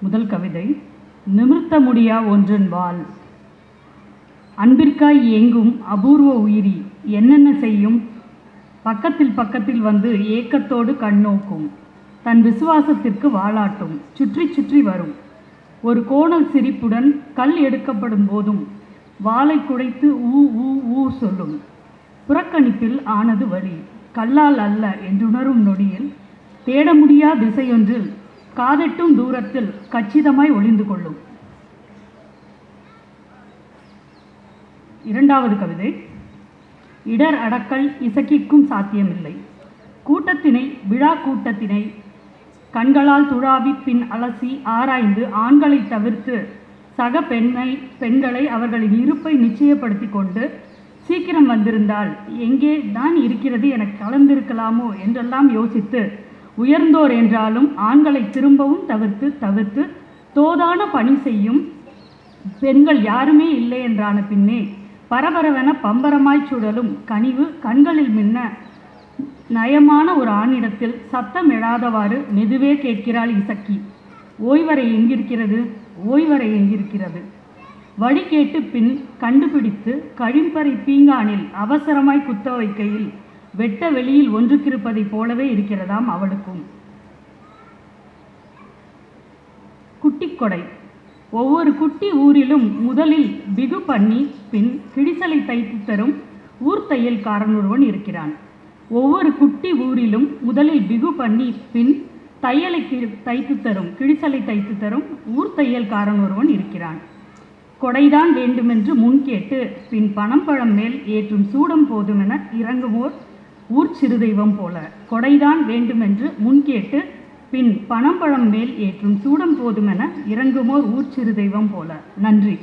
முதல் கவிதை நிமிர்த்த முடியா ஒன்றன் வாள்? அன்பிற்காய் ஏங்கும் அபூர்வ உயிரி என்னென்ன செய்யும்? பக்கத்தில் பக்கத்தில் வந்து ஏக்கத்தோடு கண்ணோக்கும் தன் விசுவாசத்திற்கு வாளாட்டும் சுற்றி சுற்றி வரும். ஒரு கோணல் சிரிப்புடன் கல் எடுக்கப்படும் போதும் வாளை குடைத்து ஊ ஊ ஊ சொல்லும். புறக்கணிப்பில் ஆனது வழி கல்லால் அல்ல என்றுணரும் நொடியில் தேட முடியா திசையொன்றில் காதெட்டும் தூரத்தில் கச்சிதமாய் ஒளிந்து கொள்ளும். இரண்டாவது கவிதை இடர் அடக்கல் இசக்கிக்கும் சாத்தியமில்லை. கூட்டத்தினை விழா கூட்டத்தினை கண்களால் துழாவி பின் அலசி ஆராய்ந்து ஆண்களை தவிர்த்து சக பெண்ணை பெண்களை அவர்களின் இருப்பை நிச்சயப்படுத்தி கொண்டு சீக்கிரம் வந்திருந்தால் எங்கே தான் இருக்கிறது என கலந்திருக்கலாமோ என்றெல்லாம் யோசித்து உயர்ந்தோர் என்றாலும் ஆண்களை திரும்பவும் தவிர்த்து தவிர்த்து தோதான பணி செய்யும் பெண்கள் யாருமே இல்லை என்றான பின்னே பரபரவென பம்பரமாய் சுடலும் கனிவு கண்களில் மின்ன நயமான ஒரு ஆணிடத்தில் சத்தம் எழாதவாறு மெதுவே கேட்கிறாள் இசக்கி ஓய்வறை எங்கிருக்கிறது? ஓய்வறை எங்கிருக்கிறது? வழி கேட்டு பின் கண்டுபிடித்து கழிம்பறை பீங்கானில் அவசரமாய் குத்த வைக்கையில் வெட்ட வெளியில் ஒன்றுக்கிருப்பதைப் போலவே இருக்கிறதாம் அவளுக்கும். குட்டிக்கொடை. ஒவ்வொரு குட்டி ஊரிலும் முதலில் பிகு பண்ணி பின் கிடிசலை தைத்து தரும் ஊர் ஒருவன் இருக்கிறான். ஒவ்வொரு குட்டி ஊரிலும் முதலில் பிகு பண்ணி பின் தையலை கி- தைத்து தரும் கிழிசலை தைத்து தரும் ஊர் தையல்காரன் ஒருவன் இருக்கிறான். கொடைதான் வேண்டுமென்று முன் கேட்டு பின் பணம் பழம் மேல் ஏற்றும் சூடம் போதுமென இறங்குவோர் ஊர் சிறுதெய்வம் போல கொடைதான் வேண்டுமென்று முன் கேட்டு பின் பணம்பழம் மேல் ஏற்றும் சூடம் போதுமென இறங்குமோர் ஊர் சிறுதெய்வம் போல. நன்றி.